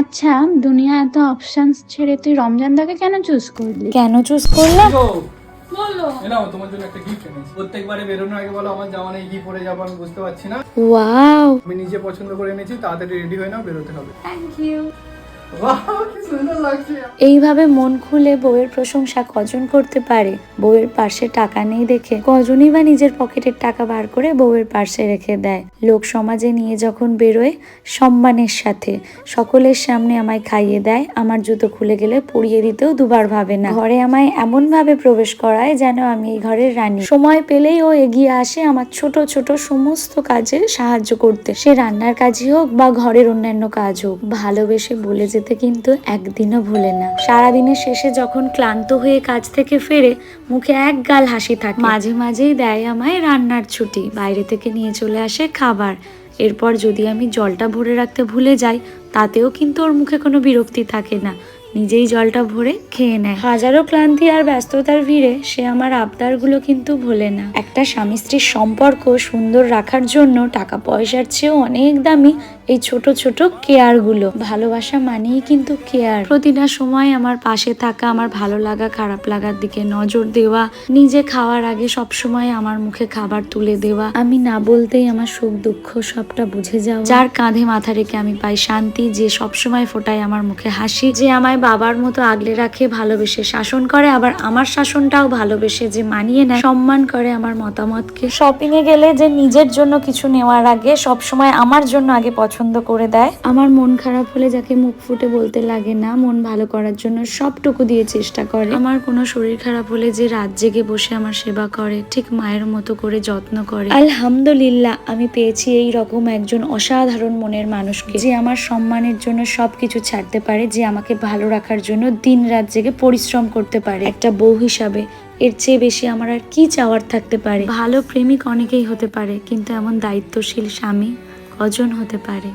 আচ্ছা দুনিয়া এত অপশনস ছেড়ে তুই রমজান দাকে কেন চুজ করলি? কেন চুজ করলাম? গো, বলো। তোমার জন্য একটা গিফট এনেছি। প্রত্যেকবারে বেরোনোর আগে বলো আমার জামা নেই কি পরে যাব আমি বুঝতে পারছি না। ওয়াও আমি নিজে পছন্দ করে এনেছি তাড়াতাড়ি রেডি হয়ে নাও বেরোতে হবে। থ্যাংক ইউ এইভাবে মন খুলে বউয়ের প্রশংসা কজন করতে পারে? বউয়ের পাশে টাকা নেই দেখে কজনই বা নিজের পকেটের টাকা বার করে বউয়ের পাশে রেখে দেয়। লোক সমাজে নিয়ে যখন বেরোয়, সম্মানের সাথে। সকলের সামনে আমায় খাইয়ে দেয়, আমার জুতো খুলে গেলে পরিয়ে দিতেও দুবার ভাবে না। ঘরে আমায় এমন ভাবে প্রবেশ করায় যেন আমি এই ঘরের রানী। সময় পেলেই ও এগিয়ে আসে আমার ছোট ছোট সমস্ত কাজে সাহায্য করতে। সে রান্নার কাজই হোক বা ঘরের অন্যান্য কাজ হোক, ভালোবেসে বলে যেতে কিন্তু একদিনও ভুলে না। সারাদিনের শেষে যখন ক্লান্ত হয়ে কাজ থেকে ফেরে, মুখে এক গাল হাসি থাকে। মাঝে মাঝেই দেয় আমায় রান্নার ছুটি। বাইরে থেকে নিয়ে চলে আসে খাবার। এরপর যদি আমি জলটা ভরে রাখতে ভুলে যাই, তাতেও কিন্তু ওর মুখে কোনো বিরক্তি থাকে না। নিজেই জলটা ভরে খেয়ে নেয়। হাজারো ক্লান্তি আর ব্যস্ততার ভিড়ে সে আমার আবদারগুলো কিন্তু ভোলে না। একটা স্বামী স্ত্রীর সম্পর্ক সুন্দর রাখার জন্য টাকা পয়সার চেয়েও অনেক দামি এই ছোট ছোট কেয়ারগুলো। ভালোবাসা মানেই কিন্তু কেয়ার। প্রতিটা সময় আমার পাশে থাকা, আমার ভালো লাগা, খারাপ লাগার দিকে নজর দেওয়া, নিজে খাওয়ার আগে সব সময় আমার মুখে খাবার তুলে দেওয়া, আমি না বলতেই আমার সুখ দুঃখ সবটা বুঝে যাওয়া। যার কাঁধে মাথা রেখে আমি পাই শান্তি, যে সব সময় ফোটায় আমার মুখে হাসি, যে আমায় বাবার মতো আগলে রাখে ভালোবেসে শাসন করে আবার আমার শাসনটাও ভালোবেসে যে মানিয়ে নেয় সম্মান করে আমার মতামতকে। শপিং এ গেলে যে নিজের জন্য কিছু নেওয়ার আগে সব সময় আমার জন্য আগে পছন্দ করে দেয়। আমার মন খারাপ হলে যাকে মুখ ফুটে বলতে লাগে না মন ভালো করার জন্য সবটুকু দিয়ে চেষ্টা করে। আমার কোনো শরীর খারাপ হলে যে রাত জেগে বসে আমার সেবা করে ঠিক মায়ের মতো করে যত্ন করে। আলহামদুলিল্লাহ আমি পেয়েছি এই রকম একজন অসাধারণ মনের মানুষকে যে আমার সম্মানের জন্য সবকিছু ছাড়তে পারে যে আমাকে ভালো রাখার জন্য দিন রাত জেগে পরিশ্রম করতে পারে। একটা বউ হিসাবে এর চেয়ে বেশি আমার আর কি চাওয়ার থাকতে পারে? ভালো প্রেমিক অনেকেই হতে পারে, কিন্তু এমন দায়িত্বশীল স্বামী কজন হতে পারে?